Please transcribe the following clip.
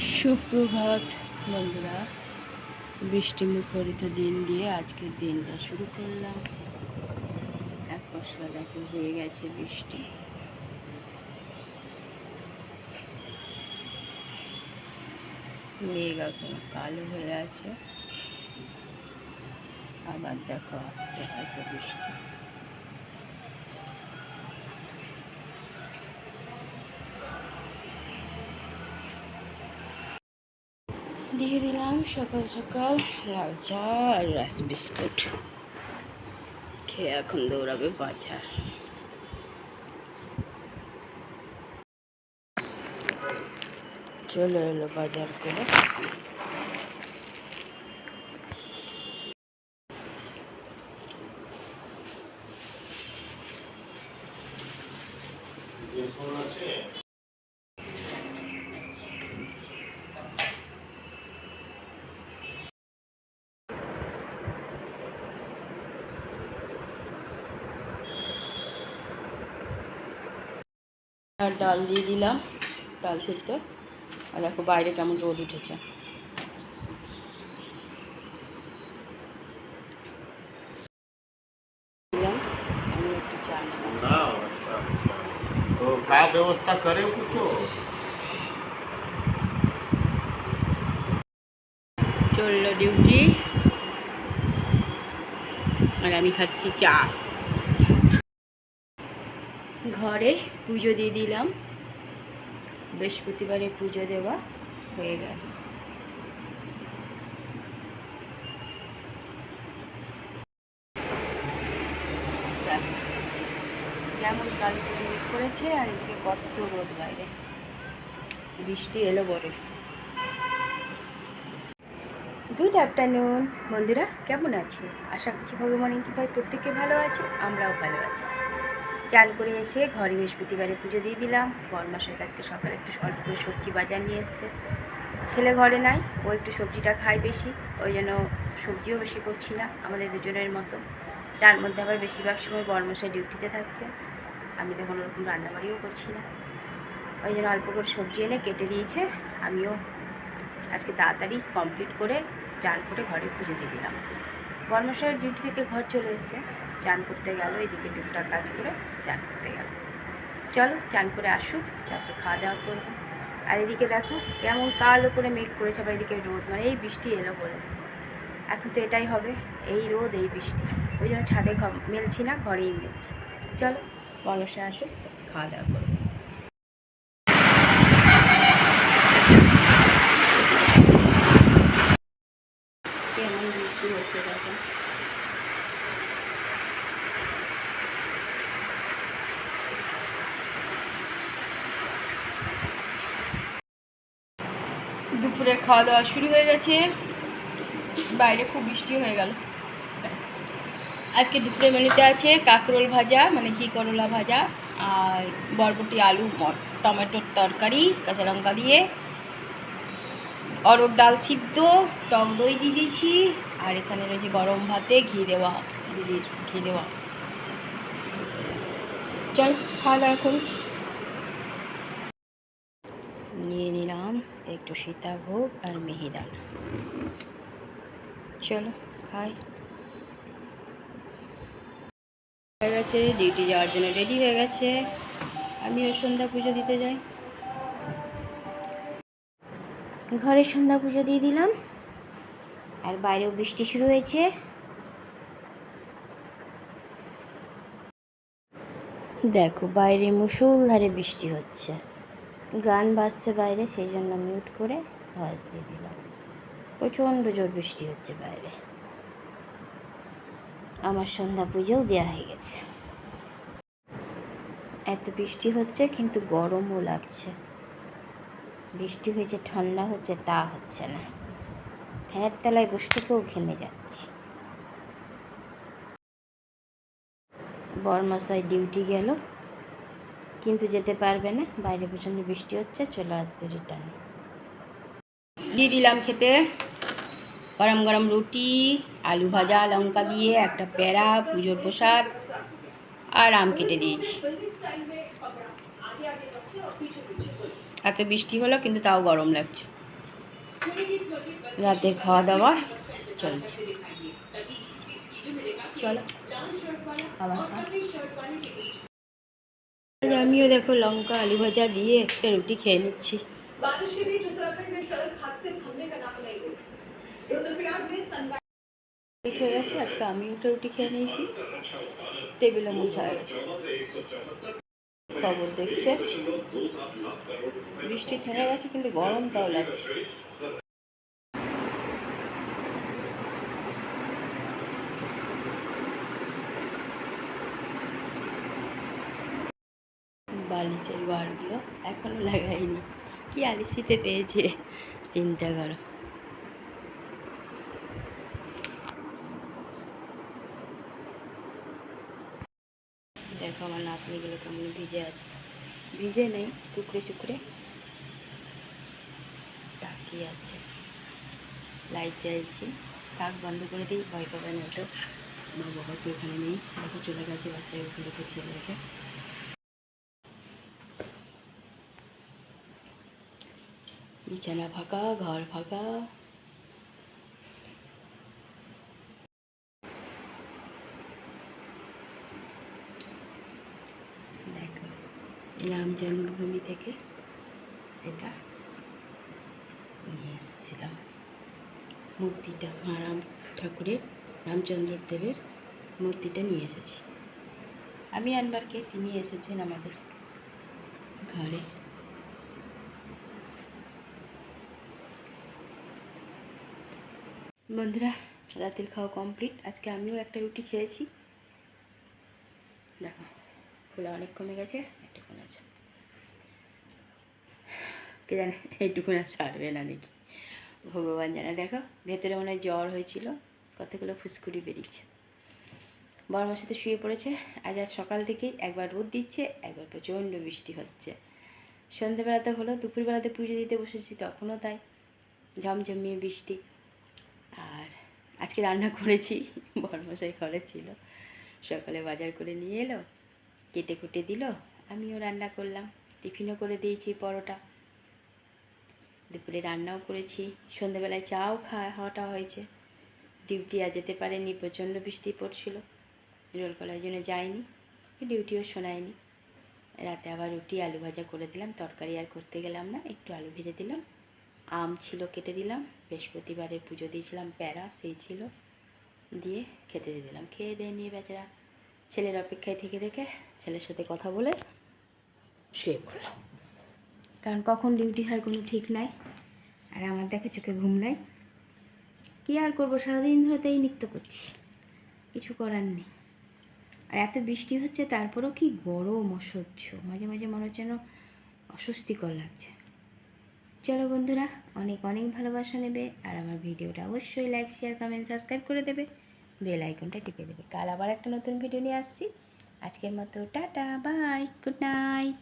সুপ্রভাত বন্ধুরা বৃষ্টি মুখরিত দিন দিয়ে আজকের দিনটা শুরু করলাম। এক পশলা দেখো, হয়ে গেছে বৃষ্টি। মেঘ এখন কালো হয়ে আছে। আবার দেখো আসছে হয়তো বৃষ্টি। দিয়ে দিলাম সকাল সকাল লাল চা আর রাস বিস্কুট। খেয়ে এখন দৌড়াবে বাজার। চলে এলো বাজার করে। আর ডাল দিয়ে দিলাম ডাল সিদ্ধ আর দেখো বাইরে কেমন রোদ উঠেছে দিলাম আমি একটু চা নিলাম ना अच्छा अच्छा तो क्या व्यवस्था करे कुछ চললো ডিউটি আর আমি খাচ্ছি চা ঘরে পুজো দিয়ে দিলাম। বৃহস্পতিবারে পুজো দেওয়া হয়ে গেল। দেখো, কেমন কালো মেঘ করেছে আর এদিকে কত রোদ বাইরে। বৃষ্টি এলো বড় গুড আফটারনুন বন্ধুরা কেমন আছে? আশা করছি ভগবানের কৃপায় প্রত্যেকে ভালো আছে আমরাও ভালো আছি। চান করে এসে ঘরে বৃহস্পতিবারে পুজো দিয়ে দিলাম। বরমাসের কাছে সকালে একটু অল্প করে সবজি বাজার নিয়ে এসছে। ছেলে ঘরে নাই, ও একটু সবজিটা খায় বেশি, ওই জন্য সবজিও বেশি করছি না, আমাদের দুজনের মতো। তার মধ্যে আবার বেশিরভাগ সময় বরমাসের ডিউটিতে থাকছে। আমি তো কোনো রকম রান্নাবাড়িও করছি না। ওই জন্য অল্প করে সবজি এনে কেটে দিয়েছে। আমিও আজকে তাড়াতাড়ি কমপ্লিট করে চান করে ঘরে পুজো দিয়ে দিলাম। বর্মশাহের ডিউটি থেকে ঘর চলে এসছে। চান করতে গেল, এদিকে টুকটাক কাজ করে চান করতে গেল। চলো, চান করে আসুক তারপর খাওয়া দাওয়া করব। আর এদিকে দেখো, কেমন কালো করে মেঘ করেছে আবার এদিকে রোদ মানে এই বৃষ্টি এলো বলে। এখন তো এটাই হবে, এই রোদ, এই বৃষ্টি। ওই জন্য ছাদে মেলছি না, ঘরেই মেলছি। চলো বর্মশাহ আসুক খাওয়া দাওয়া করব। কেমন বৃষ্টি হচ্ছে দেখো। দুপুরে খাওয়া দাওয়া শুরু হয়ে গেছে। বাইরে খুব বৃষ্টি হয়ে গেল। আজকে দুপুরে মেনুতে আছে কাঁকরোল ভাজা মানে ঘি করলা ভাজা আর বরবটি আলু টমেটোর তরকারি, কাঁচা লঙ্কা দিয়ে। অরড় ডাল সিদ্ধ, টক দই দিয়ে দিয়েছি আর এখানে রয়েছে গরম ভাতে ঘি দেওয়া, দিদির ঘি দেওয়া। চল, খাওয়া দাওয়া করি। নিয়ে নিলাম। একটু সীতাভোগ আর মিহিদাল চলো খাই। হয়ে গেছে ডিউটি যাওয়ার জন্য রেডি হয়ে গেছে। আমিও সন্ধ্যা পুজো দিতে যাই। ঘরে সন্ধ্যা পুজো দিয়ে দিলাম। আর বাইরেও বৃষ্টি শুরু হয়েছে। দেখো বাইরে মুষলধারে বৃষ্টি হচ্ছে। গান বাজছে বাইরে, সেই জন্য মিউট করে ভয়েস দিয়ে দিলাম। প্রচণ্ড জোর বৃষ্টি হচ্ছে বাইরে। আমার সন্ধ্যা পুজোও দেওয়া হয়ে গেছে। এত বৃষ্টি হচ্ছে, কিন্তু গরমও লাগছে। বৃষ্টি হয়েছে, ঠান্ডা হচ্ছে, তা হচ্ছে না। ফ্যানের তলায় বসে থেকেও ঘেমে যাচ্ছি। বরমশাই ডিউটি গেল। কিন্তু যেতে পারবে না। বাইরে প্রচণ্ড বৃষ্টি হচ্ছে, চলে আসবে রিটার্ন দিয়ে দিলাম খেতে। গরম গরম রুটি, আলু ভাজা, লঙ্কা দিয়ে একটা প্যারা পুজোর প্রসাদ আর আম কেটে দিয়েছি। এত বৃষ্টি হলো কিন্তু তাও গরম লাগছে। রাতের খাওয়া দাওয়া চলছে। চলো। আবার আমিও দেখো লঙ্কা, আলু ভাজা দিয়ে একটা রুটি খেয়ে নিচ্ছি। হয়ে গেছে, আজকে আমি একটা রুটি খেয়ে নিয়েছি। টেবিলে মোছা গেছে। খবর দেখছে। বৃষ্টি থেমে গেছে, কিন্তু গরম তাও লাগছে। বালিশের বারগুলো এখনও লাগাইনি। কি আলিসিতে পেয়েছে? চিন্তা করো। দেখো আমার নাতনিগুলো কেমন ভিজে আছে। ভিজে নেই, টুকরে চুকরে। তাকিয়ে আছে। লাইট চাইছি থাক, বন্ধ করে দিই, ভয় পাবে না তো মা বাবা কেউ ওখানে নেই। দেখো চলে গেছে রেখে ছেলে রেখে বিছানা ফাঁকা, ঘর ফাঁকা। দেখো, রাম জন্মভূমি থেকে এটা নিয়ে এসেছিলাম। মূর্তিটা মা রাম ঠাকুরের রামচন্দ্র দেবের মূর্তিটা নিয়ে এসেছি। আমি আনবারকে তিনি এসেছেন আমাদের ঘরে। বন্ধুরা, রাতের খাওয়া কমপ্লিট আজকে আমিও একটা রুটি খেয়েছি। দেখো, ফুলা অনেক কমে গেছে একটুকুন আছে। কে জানে এইটুকুন আর ছাড়বে না নাকি? ভগবান জানে। দেখো, ভেতরে মনে হয় জ্বর হয়েছিল, কতগুলো ফুসকুড়ি বেরিয়েছে। বড় মার সাথে শুয়ে পড়েছে, আজ আজ সকাল থেকেই একবার রোদ দিচ্ছে, একবার প্রচণ্ড বৃষ্টি হচ্ছে। সন্ধেবেলাতে হলো, দুপুরবেলাতে পুজো দিতে বসেছি, তখনও তাই। ঝমঝমিয়ে বৃষ্টি। আজকে রান্না করেছি বড়মশাই ঘরে ছিল। সকালে বাজার করে নিয়ে এলো, কেটে কুটে দিল, আমিও রান্না করলাম, টিফিনও করে দিয়েছি পরোটা। দুপুরে রান্নাও করেছি সন্ধেবেলায় চাও খাওয়া হওয়াটা হয়েছে। ডিউটি আর যেতে পারেনি, প্রচণ্ড বৃষ্টি পড়ছিল, রোল করার জন্য যায়নি ডিউটিও শোনায়নি রাতে আবার রুটি, আলু ভাজা করে দিলাম, তরকারি আর করতে গেলাম না, একটু আলু ভেজে দিলাম। আম ছিল, কেটে দিলাম। বৃহস্পতিবারে পুজো দিয়েছিলাম, প্যারা সেই ছিল। দিয়ে খেতে দিয়ে দিলাম। খেয়ে দিয়ে নিয়ে বেচারা ছেলের অপেক্ষায় থেকে থেকে ছেলের সাথে কথা বলে শুয়ে পড়লাম কারণ কখন ডিউটি হয় কোনো ঠিক নাই, আর আমার দেখে চোখে ঘুম নাই। কী আর করব? সারাদিন ধরে তো এই নৃত্য করছি। কিছু করার নেই। আর এত বৃষ্টি হচ্ছে, তারপরেও কি গরম অসহ্য। মাঝে মাঝে মনে হচ্ছে যেন অস্বস্তিকর লাগছে। চলো বন্ধুরা, অনেক অনেক ভালোবাসা নেবে আর আমার ভিডিওটা অবশ্যই লাইক শেয়ার কমেন্ট সাবস্ক্রাইব করে দেবে। বেল আইকনটা টিপে দেবে। কাল আবার একটা নতুন ভিডিও নিয়ে আসছি। আজকের মতো টাটা বাই গুড নাইট